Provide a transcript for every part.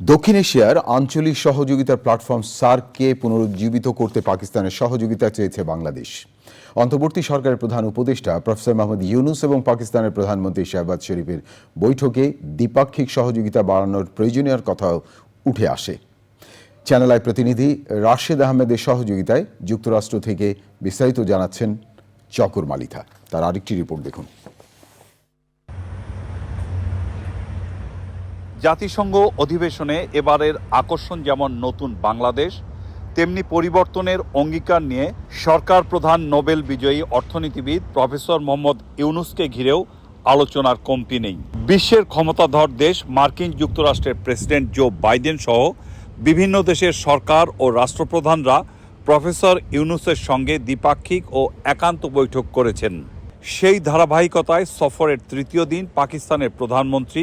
দক্ষিণ এশিয়ার আঞ্চলিক সহযোগিতার প্ল্যাটফর্ম সার্ককে পুনরুজ্জীবিত করতে পাকিস্তানের সহযোগিতা চেয়েছে বাংলাদেশ। অন্তর্বর্তী সরকারের প্রধান উপদেষ্টা প্রফেসর মোহাম্মদ ইউনুস এবং পাকিস্তানের প্রধানমন্ত্রী শাহবাজ শরীফের বৈঠকে দ্বিপাক্ষিক সহযোগিতা বাড়ানোর প্রয়োজনীয় কথাও উঠে আসে। চ্যানেল আই প্রতিনিধি রাশেদ আহমেদের সহযোগিতায় যুক্তরাষ্ট্র থেকে বিস্তারিত জানাচ্ছেন চকর মালিথা তার আরেকটি রিপোর্ট দেখুন। জাতিসংঘ অধিবেশনে এবারের আকর্ষণ যেমন নতুন বাংলাদেশ, তেমনি পরিবর্তনের অঙ্গীকার নিয়ে সরকার প্রধান নোবেল বিজয়ী অর্থনীতিবিদ প্রফেসর মোহাম্মদ ইউনুসকে ঘিরেও আলোচনার কমতি নেই। বিশ্বের ক্ষমতাধর দেশ মার্কিন যুক্তরাষ্ট্রের প্রেসিডেন্ট জো বাইডেন সহ বিভিন্ন দেশের সরকার ও রাষ্ট্রপ্রধানরা প্রফেসর ইউনুসের সঙ্গে দ্বিপাক্ষিক ও একান্ত বৈঠক করেছেন। সেই ধারাবাহিকতায় সফরের তৃতীয় দিন পাকিস্তানের প্রধানমন্ত্রী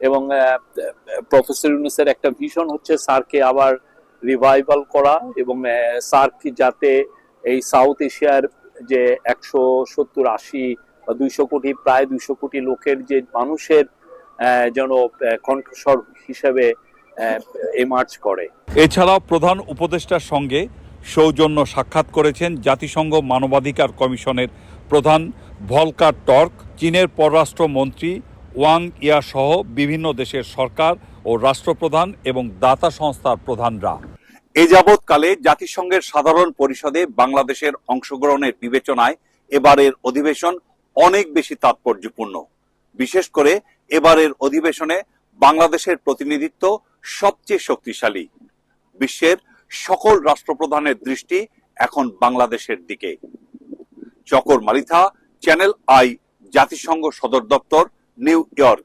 এবং প্রফেসর ইউনুসের একটা ভিশন হচ্ছে সার্কে আবার রিভাইভাল করা এবং সার্ক যাতে এই সাউথ এশিয়ার যে একশো সত্তর, আশি বা দুইশো কোটি, প্রায় দুইশো কোটি লোকের যে মানুষের যেন কণ্ঠস্বর হিসেবে এমার্জ করে। এছাড়াও প্রধান উপদেষ্টার সঙ্গে সৌজন্য সাক্ষাৎ করেছেন জাতিসংঘ মানবাধিকার কমিশনের প্রধান ভলকার টর্ক, চীনের পররাষ্ট্রমন্ত্রী ওয়াং ইয়া সহ বিভিন্ন দেশের সরকার ও রাষ্ট্রপ্রধান এবং দাতা সংস্থার প্রধানরা। এ যাবৎকালে জাতিসংঘের সাধারণ পরিষদে বাংলাদেশের অংশগ্রহণের বিবেচনায় এবারের অধিবেশন অনেক বেশি তাৎপর্যপূর্ণ। বিশেষ করে এবারের অধিবেশনে বাংলাদেশের প্রতিনিধিত্ব সবচেয়ে শক্তিশালী। বিশ্বের সকল রাষ্ট্রপ্রধানের দৃষ্টি এখন বাংলাদেশের দিকে। চকর মালিথা, চ্যানেল আই, জাতিসংঘ সদর দপ্তর New York.